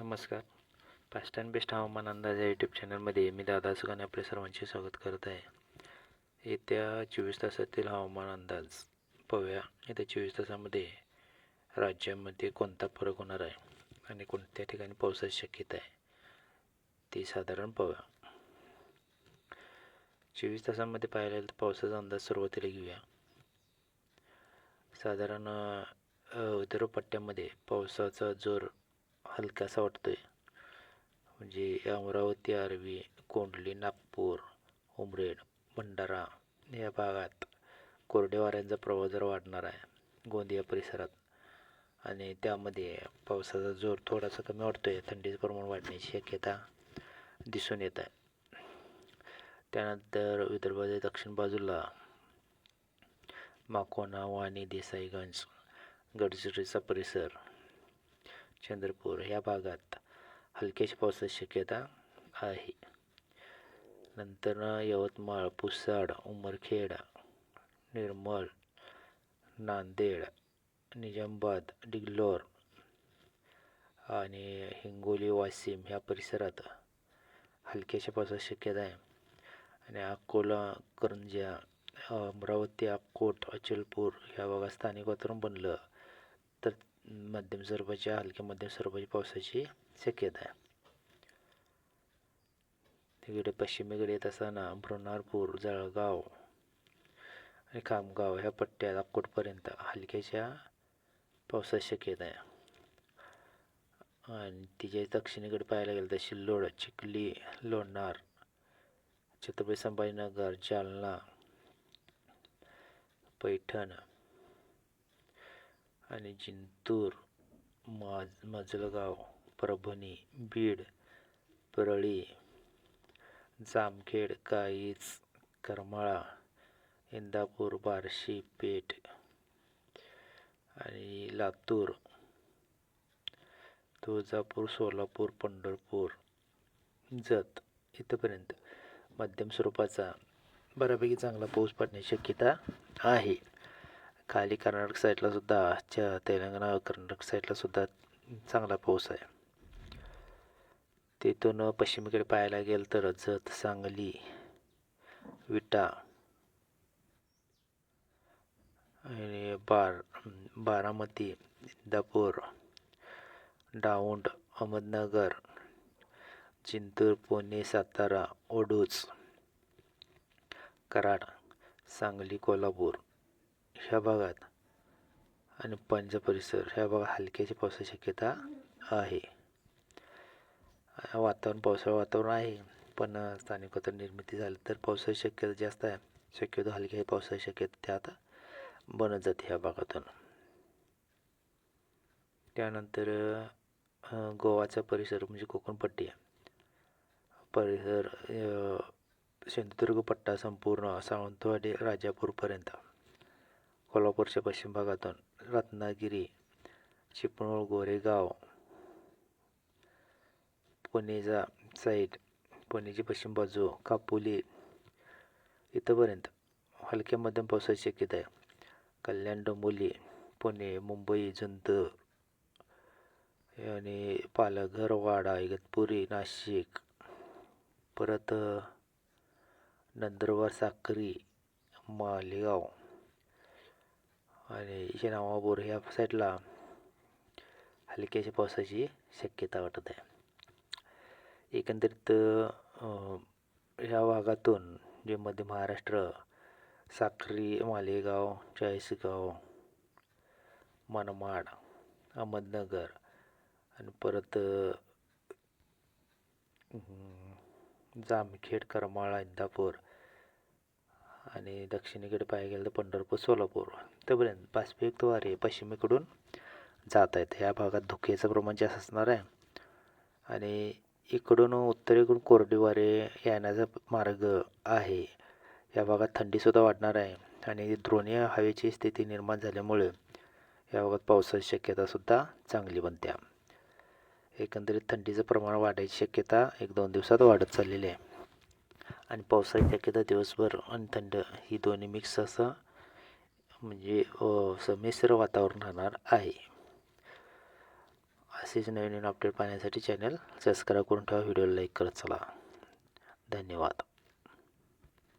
नमस्कार. Fast and best हवामान अंदाज या यूट्यूब चॅनलमध्ये मी दादा सुगाने आपले सर्वांचे स्वागत करत आहे. येत्या चोवीस तासातील हवामान अंदाज पाहूया. येत्या चोवीस तासामध्ये राज्यामध्ये कोणता फरक होणार आहे आणि कोणत्या ठिकाणी पावसाची शक्यता आहे ती साधारण पाहूया. चोवीस तासांमध्ये पाहायला गेलं तर पावसाचा अंदाज सुरुवातीला घेऊया. साधारण अ, विदर्भ पट्ट्यामध्ये पावसाचा जोर हलकासा आहे म्हणजे अमरावती आर्वी कोंडली नागपूर उमरेड भंडारा या भागात कोरड्या वाऱ्यांचा प्रवाह जर वाढणार आहे गोंदिया परिसरात. आणि त्यामध्ये पावसाचा जोर थोडासा कमी वाटतोय थंडीचं प्रमाण वाढण्याची शक्यता दिसून येत आहे. त्यानंतर विदर्भाच्या दक्षिण बाजूला माकोना वाणी देसाईगंज गडचिरोलीचा परिसर चंद्रपूर या भागात हलक्याची पावसाची शक्यता आहे. नंतर यवतमाळ पुसाड उमरखेड निर्मल नांदेड निजामाबाद डिग्लोर आणि हिंगोली वाशिम ह्या परिसरात हलक्याच्या पावसाची शक्यता आहे. आणि अकोला करंजा अमरावती अक्कोट अचलपूर ह्या भागात स्थानिक वातावरण बनलं तर मध्यम स्वरूपाच्या हलक्या मध्यम स्वरूपाची पावसाची शक्यता आहे. तिकडे पश्चिमेकडे येत असताना भ्रुणारपूर जळगाव आणि खामगाव ह्या पट्ट्यात अक्कोटपर्यंत हलक्याच्या पावसाची शक्यता आहे. आणि तिच्या दक्षिणेकडे पाहायला गेलं तर शिल्लोड चिखली लोणार छत्रपती संभाजीनगर जालना पैठण आणि जिंतूर माज मजलगाव परभणी बीड परळी जामखेड काईज करमाळा इंदापूर बार्शी पेठ आणि लातूर तुळजापूर सोलापूर पंढरपूर जत इथंपर्यंत. मध्यम स्वरूपाचा बऱ्यापैकी चांगला पाऊस पडण्याची शक्यता आहे. खाली कर्नाटक साईडला सुद्धा च्या तेलंगणा कर्नाटक साईडला सुद्धा चांगला पाऊस आहे. तिथून पश्चिमेकडे पाहायला गेलं तर जत सांगली विटा आणि बार बारामती दापूर डाऊंड अहमदनगर जिंतूर पुणे सातारा ओडूज कराड सांगली कोल्हापूर. ह्या भागात आणि पंज परिसर ह्या भागात हलक्याची पावसाची शक्यता आहे. वातावरण पावसाळा वातावरण आहे पण स्थानिक वातावरण निर्मिती झाली तर पावसाची शक्यता जास्त आहे. शक्यतो हलक्या पावसाची शक्यता त्यात बनत जाते ह्या भागातून. त्यानंतर गोवाचा परिसर म्हणजे कोकणपट्टी परिसर सिंधुदुर्ग पट्टा संपूर्ण सावंतवाडी राजापूरपर्यंत. कोल्हापूरच्या पश्चिम भागातून रत्नागिरी चिपळूण गोरेगाव पुणेचा साईड पुणेची पश्चिम बाजू कापोली इथंपर्यंत हलक्या मध्यम पावसाची शक्यता आहे. कल्याण डोंबोली पुणे मुंबई जुंतर आणि पालघर वाडा इगतपुरी नाशिक परत नंदुरबार साक्री मालेगाव आणि नावापूर ह्या साईडला हलक्याशा पावसाची शक्यता वाटत आहे. एकंदरीत ह्या भागातून जे मध्य महाराष्ट्र साक्री मालेगाव चाळीसगाव मनमाड अहमदनगर आणि परत जामखेड करमाळा इंदापूर आणि दक्षिणेकडे पाहायला गेलं तर पंढरपूर सोलापूर. तोपर्यंत बाष्पयुक्त वारे पश्चिमेकडून जात आहेत. या भागात धुक्याचं प्रमाण जास्त असणार आहे. आणि इकडून उत्तरेकडून कोरडी वारे येण्याचा मार्ग आहे. या भागात थंडीसुद्धा वाढणार आहे. आणि द्रोणीय हवेची स्थिती निर्माण झाल्यामुळे या भागात पावसाची शक्यतासुद्धा चांगली बनते. एकंदरीत थंडीचं प्रमाण वाढायची शक्यता एक दोन दिवसात वाढत चाललेली आहे. आणि पावसाळ्यात एखादा दिवसभर आणि थंड ही दोन्ही मिक्स असं म्हणजे समिश्र संमिश्र वातावरण राहणार आहे. असेच नवीन नवीन अपडेट पाहण्यासाठी चॅनल सबस्क्राईब करून ठेवा व्हिडिओला लाईक करत चला. धन्यवाद.